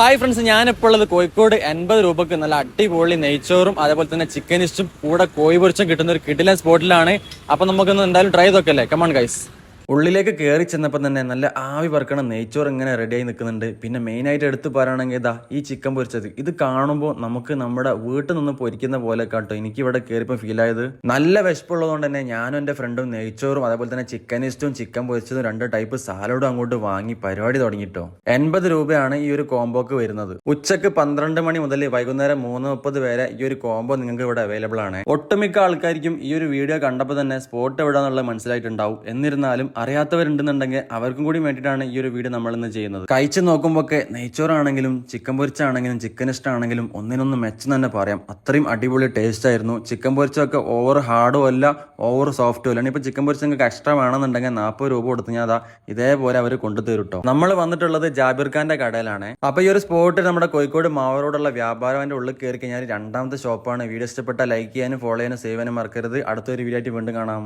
Hi friends ഞാനിപ്പോൾ ഉള്ളത് കോഴിക്കോട്. എൺപത് രൂപക്ക് നല്ല അടിപൊളി നെയ്ച്ചോറും അതേപോലെ തന്നെ ചിക്കനിസ്റ്റും കൂടെ കോഴി പൊരിച്ചും കിട്ടുന്ന ഒരു കിടിലൻ സ്പോട്ടിലാണ് അപ്പൊ നമുക്കൊന്ന് എന്തായാലും ട്രൈ ചെയ്തൊക്കെ കമാൺ ഗൈസ് ഉള്ളിലേക്ക് കയറി ചെന്നപ്പോൾ തന്നെ നല്ല ആവി പറക്കണ നെയ്ച്ചോർ ഇങ്ങനെ റെഡിയായി നിൽക്കുന്നുണ്ട്. പിന്നെ മെയിനായിട്ട് എടുത്തു പറയുകയാണെങ്കിൽ ഇതാ ഈ ചിക്കൻ പൊരിച്ചത്. ഇത് കാണുമ്പോൾ നമുക്ക് നമ്മുടെ വീട്ടിൽ നിന്ന് പൊരിക്കുന്ന പോലെ കാട്ടോ. എനിക്ക് ഇവിടെ കയറിയപ്പോൾ ഫീൽ ആയത്. നല്ല വിശപ്പുള്ളതുകൊണ്ട് തന്നെ ഞാനും എന്റെ ഫ്രണ്ടും നെയ്ച്ചോറും അതേപോലെ തന്നെ ചിക്കൻ ചിക്കനിസ്റ്റും ചിക്കൻ പൊരിച്ചതും രണ്ട് ടൈപ്പ് സാലഡും അങ്ങോട്ട് വാങ്ങി പരിപാടി തുടങ്ങിട്ടോ. എൺപത് രൂപയാണ് ഈ ഒരു കോംബോക്ക് വരുന്നത്. ഉച്ചയ്ക്ക് പന്ത്രണ്ട് മണി മുതൽ വൈകുന്നേരം മൂന്ന് മുപ്പത് വരെ ഈ ഒരു കോംബോ നിങ്ങൾക്ക് ഇവിടെ അവൈലബിൾ ആണ്. ഒട്ടുമിക്ക ആൾക്കാർക്കും ഈ ഒരു വീഡിയോ കണ്ടപ്പോൾ തന്നെ സ്പോട്ട് എവിടെയാണെന്നുള്ളത് മനസ്സിലായിട്ടുണ്ടാവും. എന്നിരുന്നാലും അറിയാത്തവരുണ്ടെന്നുണ്ടെങ്കിൽ അവർക്കും കൂടി വേണ്ടിയിട്ടാണ് ഈ ഒരു വീഡിയോ നമ്മൾ ഇന്ന് ചെയ്യുന്നത്. കഴിച്ച് നോക്കുമ്പോൾ ഒക്കെ നെയ്ച്ചോറാണെങ്കിലും ചിക്കൻ പൊരിച്ചാണെങ്കിലും ചിക്കൻ ഇഷ്ടമാണെങ്കിലും ഒന്നിനൊന്ന് മെച്ചം തന്നെ പറയാം. അത്രയും അടിപൊളി ടേസ്റ്റ് ആയിരുന്നു. ചിക്കൻ പൊരിച്ചൊക്കെ ഓവർ ഹാർഡും അല്ല ഓവർ സോഫ്റ്റും അല്ല. ഇപ്പോൾ ചിക്കൻ പൊരിച്ച നിങ്ങൾക്ക് എക്സ്ട്രാ വേണമെന്നുണ്ടെങ്കിൽ നാൽപ്പത് രൂപ കൊടുത്ത് ഞാൻ അതാ ഇതേപോലെ അവർ കൊണ്ടുതരും കേട്ടോ നമ്മൾ വന്നിട്ടുള്ളത് ജാബിർ ഖാന്റെ കടയിലാണ്. അപ്പോൾ ഈ ഒരു സ്പോട്ട് നമ്മുടെ കോഴിക്കോട് മാവറോടുള്ള വ്യാപാരത്തിന്റെ ഉള്ളിൽ കയറി കഴിഞ്ഞാൽ രണ്ടാമത്തെ ഷോപ്പാണ് വീഡിയോ ഇഷ്ടപ്പെട്ട ലൈക്ക് ചെയ്യാനും ഫോളോ ചെയ്യാനും സേവ് മറക്കരുത്. അടുത്തൊരു വീഡിയോ ആയിട്ട് വീണ്ടും കാണാം.